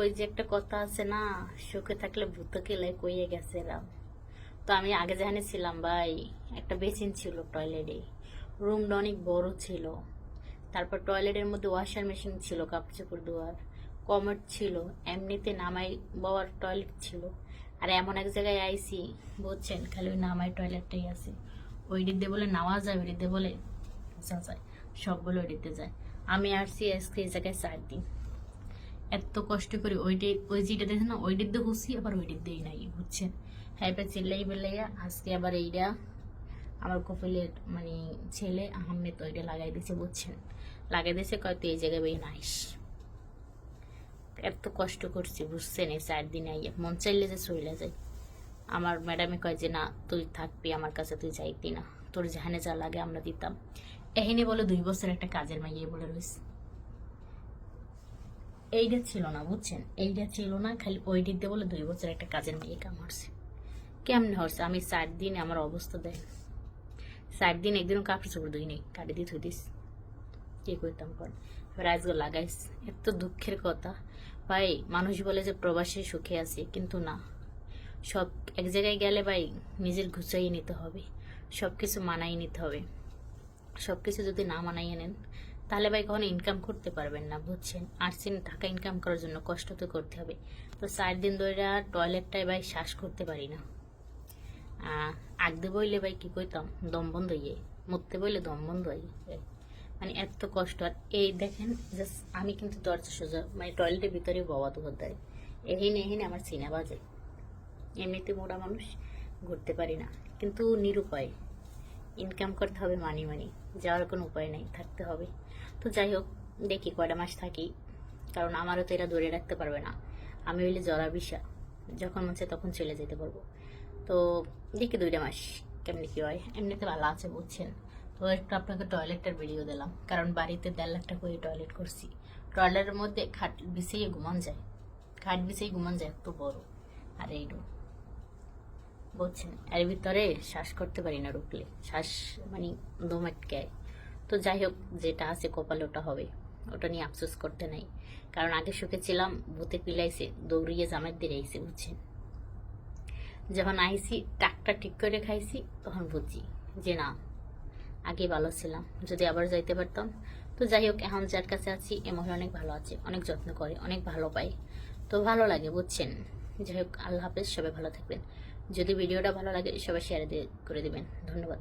ওই যে একটা কথা আছে না, সুখে থাকলে ভূত কেলে কইয়ে গেছিলাম। তো আমি আগে যেখানে ছিলাম ভাই, একটা বেসিন ছিল টয়লেটে। রুমটা অনেক বড় ছিল। তারপর টয়লেটের মধ্যে ওয়াশার মেশিন ছিল কাপড় চোপড় ধোয়ার। কমেট ছিল, এমনিতে নামাই বাবার টয়লেট ছিল। আর এমন এক জায়গায় আইসি বলছেন খালি ওই নামাই টয়লেটটাই আছে। ওই দিক বলে নামা যায় ওই দিক বলে যা যায়, সবগুলো ওই দিক যায়। আমি আসছি আজকে এই জায়গায় চার দিন। এত কষ্ট করে ওইটাই, ওই যেটা দেখে না ওই দিক দিয়ে ঘুষি আবার ওই দিক দিয়েই নাই, বুঝছেন? হ্যাঁ চিল্লাই বেলাইয়া আজকে আবার এইটা আমার কপিলের মানে ছেলে আহমেদ ওইটা লাগাই দিয়েছে বুঝছেন? লাগাই দিয়েছে কয়, তুই এই জায়গায় বেয়ে নাইস এত কষ্ট করছি, বুঝছেন? এই চার দিনে আইয়া, মন চাইলে যে চলে যায় আমার ম্যাডামে কয় যে, না, তুই থাকবি, আমার কাছে তুই যাইতি না। তোর যেখানে যা লাগে আমরা দিতাম। এখানে বলে দুই বছর একটা কাজের মাইয়ে বলে রয়েছে এইটা ছিল না, বুঝছেন? এইটা ছিল না, খালি ওই দিক দিয়ে বলে দুই বছর একটা কাজের মেয়ে কাম হচ্ছে কেমনে হচ্ছে? আমি চার দিন আমার অবস্থা দেয় চার দিন একদিনও কাপড় চোপড় ধুই নেই, কাটে দিয়ে থুই দিস কি করতাম পর এবার আজকে লাগাইস এত দুঃখের কথা। ভাই, মানুষ বলে যে প্রবাসে সুখে আছে, কিন্তু না। সব এক জায়গায় গেলে ভাই, নিজের গুছাই নিতে হবে। সব কিছু মানাই নিতে হবে। সব কিছু যদি না মানাইয়ে নেন তাহলে ভাই কখনো ইনকাম করতে পারবেন না, বুঝছেন? আসছেন টাকা ইনকাম করার জন্য কষ্ট তো করতে হবে। তো চার দিন ধরে টয়লেটটায় ভাই শ্বাস করতে পারি না। আগদে বইলে ভাই কি কইতাম? দম বন্ধ হইয়ে। মরতে বইলে দম বন্ধ হয়ে মানে এত কষ্ট। আর এই দেখেন জাস্ট আমি কিন্তু দরজা সোজা মানে টয়লেটের ভিতরে বাবা তো দেয় এহিনে এহিনে আমার সিনা বাজে। এমনিতে মোটা মানুষ ঘুরতে পারি না। কিন্তু নিরুপায়। ইনকাম করতে হবে মানি মানি যাওয়ার কোনো উপায় নেই, থাকতে হবে। তো যাই হোক, দেখি কয়টা মাস থাকি। কারণ আমারও তো এরা ধরে রাখতে পারবে না। আমি হইলে জরা বিষা যখন চায় তখন চলে যেতে পারব। তো দেখি দুইটা মাস কেমনি কি হয়। এমনিতে ভালো আছে, বুঝছেন। তো একটু আপনাকে টয়লেটটার ভিডিও দিলাম। কারণ বাড়িতে দেড় লাখ টাকা করে টয়লেট করছি। টয়লেটের মধ্যে খাট বিছিয়ে ঘুমান যায়। খাট বিছিয়ে ঘুমান যায় একটু বড়। আর এইটু বুঝছেন এর ভিতরে শ্বাস করতে পারি না রুকলে। শ্বাস মানে দম আটকায় তো যাই হোক, যেটা আছে কপালে ওটা হবে। ওটা নিয়ে আফসোস করতে নাই। কারণ আগে সুখে ছিলাম, ভূতে পিলাইছে, দৌড়িয়ে জামের দিয়ে আইসি বুঝছেন? যখন আইসি টাকটা ঠিক করে খাইছি, তখন বুঝছি যে না আগে ভালো ছিলাম। যদি আবার যাইতে পারতাম। তো যাই হোক, এখন যার কাছে আছি, এ মহিলা অনেক ভালো আছে, অনেক যত্ন করে, অনেক ভালো পায়। তো ভালো লাগে, বুঝছেন? যাই হোক, আল্লাহ হাফেজ, সবাই ভালো থাকবেন। যদি ভিডিওটা ভালো লাগে সবাই শেয়ার করে দেবেন। ধন্যবাদ।